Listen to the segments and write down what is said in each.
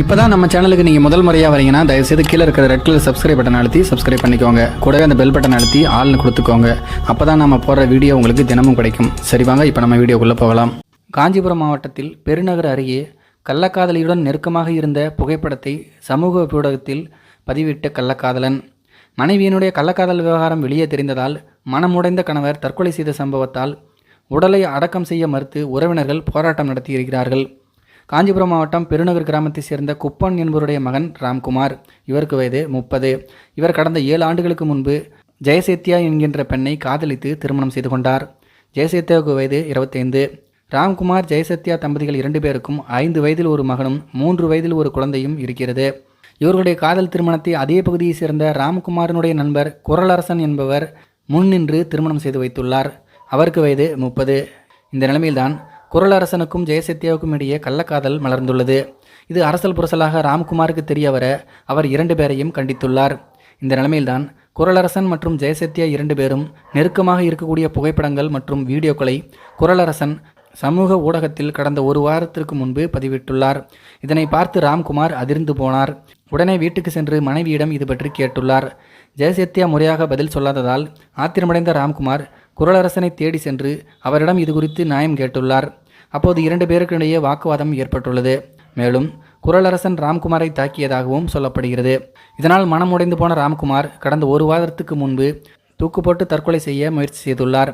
இப்போ தான் நம்ம சேனலுக்கு நீங்கள் முதல் முறையாக வரீங்கன்னா தயவுசெய்து கீழே இருக்கிற ரெட் கலர் சப்ஸ்கிரைப் பட்டன் அழுத்தி சப்ஸ்கிரைப் பண்ணிக்கோங்க. கூடவே அந்த பெல் பட்டன் அழுத்தி ஆள்னு கொடுத்துக்கோங்க. அப்போ தான் நம்ம போடுற வீடியோ உங்களுக்கு தினமும் கிடைக்கும். சரி வாங்க இப்போ நம்ம வீடியோக்குள்ளே போகலாம். காஞ்சிபுரம் மாவட்டத்தில் பெருநகர் அருகே கள்ளக்காதலியுடன் நெருக்கமாக இருந்த புகைப்படத்தை சமூக ஊடகத்தில் பதிவிட்ட கள்ளக்காதலன். மனைவியினுடைய கள்ளக்காதல் விவகாரம் வெளியே தெரிந்ததால் மனமுடைந்த கணவர் தற்கொலை செய்த சம்பவத்தால் உடலை அடக்கம் செய்ய மறுத்து உறவினர்கள் போராட்டம் நடத்தியிருக்கிறார்கள் காஞ்சிபுரம் மாவட்டம் பெருநகர் கிராமத்தைச் சேர்ந்த குப்பன் என்பவருடைய மகன் ராம்குமார். இவருக்கு வயது முப்பது. இவர் கடந்த ஏழு ஆண்டுகளுக்கு முன்பு ஜெயசேத்யா என்கின்ற பெண்ணை காதலித்து திருமணம் செய்து கொண்டார். ஜெயசேத்யாவுக்கு வயது இருபத்தைந்து. ராம்குமார் ஜெயசத்யா தம்பதிகள் இரண்டு பேருக்கும் ஐந்து வயதில் ஒரு மகனும் மூன்று வயதில் ஒரு குழந்தையும் இருக்கிறது. இவர்களுடைய காதல் திருமணத்தை அதே பகுதியைச் சேர்ந்த ராம்குமாரனுடைய நண்பர் குரலரசன் என்பவர் முன்னின்று திருமணம் செய்து வைத்துள்ளார். அவருக்கு வயது முப்பது. இந்த நிலைமையில்தான் குரலரசனுக்கும் ஜெயசத்யாவுக்கும் இடையே கள்ளக்காதல் மலர்ந்துள்ளது. இது அரசல் புரசலாக ராம்குமாருக்கு தெரிய வர அவர் இரண்டு பேரையும் கண்டித்துள்ளார். இந்த நிலைமையில்தான் குரலரசன் மற்றும் ஜெயசத்யா இரண்டு பேரும் நெருக்கமாக இருக்கக்கூடிய புகைப்படங்கள் மற்றும் வீடியோக்களை குரலரசன் சமூக ஊடகத்தில் கடந்த ஒரு வாரத்திற்கு முன்பு பதிவிட்டுள்ளார். இதனை பார்த்து ராம்குமார் அதிர்ந்து போனார். உடனே வீட்டுக்கு சென்று மனைவியிடம் இது பற்றி கேட்டுள்ளார். ஜெயசத்யா முறையாக பதில் சொல்லாததால் ஆத்திரமடைந்த ராம்குமார் குரலரசனை தேடி சென்று அவரிடம் இது குறித்து நியாயம் கேட்டுள்ளார். அப்போது இரண்டு பேருக்கிடையே வாக்குவாதம் ஏற்பட்டுள்ளது. மேலும் குரலரசன் ராம்குமாரை தாக்கியதாகவும் சொல்லப்படுகிறது. இதனால் மனமுடைந்து போன ராம்குமார் கடந்த ஒரு வாரத்துக்கு முன்பு தூக்கு போட்டு தற்கொலை செய்ய முயற்சி செய்துள்ளார்.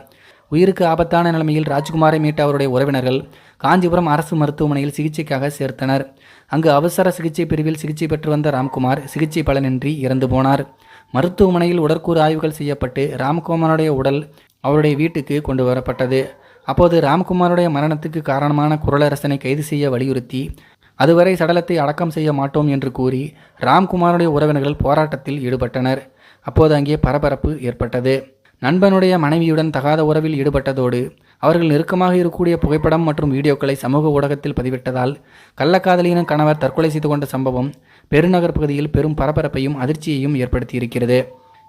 உயிருக்கு ஆபத்தான நிலைமையில் ராஜ்குமாரை மீட்ட அவருடைய உறவினர்கள் காஞ்சிபுரம் அரசு மருத்துவமனையில் சிகிச்சைக்காக சேர்த்தனர். அங்கு அவசர சிகிச்சை பிரிவில் சிகிச்சை பெற்று வந்த ராம்குமார் சிகிச்சை பலனின்றி இறந்து போனார். மருத்துவமனையில் உடற்கூறு ஆய்வுகள் செய்யப்பட்டு ராம்குமாருடைய உடல் அவருடைய வீட்டுக்கு கொண்டு வரப்பட்டது. அப்போது ராம்குமாருடைய மரணத்துக்கு காரணமான குரலரசனை கைது செய்ய வலியுறுத்தி அதுவரை சடலத்தை அடக்கம் செய்ய மாட்டோம் என்று கூறி ராம்குமாருடைய உறவினர்கள் போராட்டத்தில் ஈடுபட்டனர். அப்போது அங்கே பரபரப்பு ஏற்பட்டது. நண்பனுடைய மனைவியுடன் தகாத உறவில் ஈடுபட்டதோடு அவர்கள் நெருக்கமாக இருக்கக்கூடிய புகைப்படம் மற்றும் வீடியோக்களை சமூக ஊடகத்தில் பதிவிட்டதால் கள்ளக்காதலியின் கணவர் தற்கொலை செய்து கொண்ட சம்பவம் பெருநகர் பகுதியில் பெரும் பரபரப்பையும் அதிர்ச்சியையும் ஏற்படுத்தியிருக்கிறது.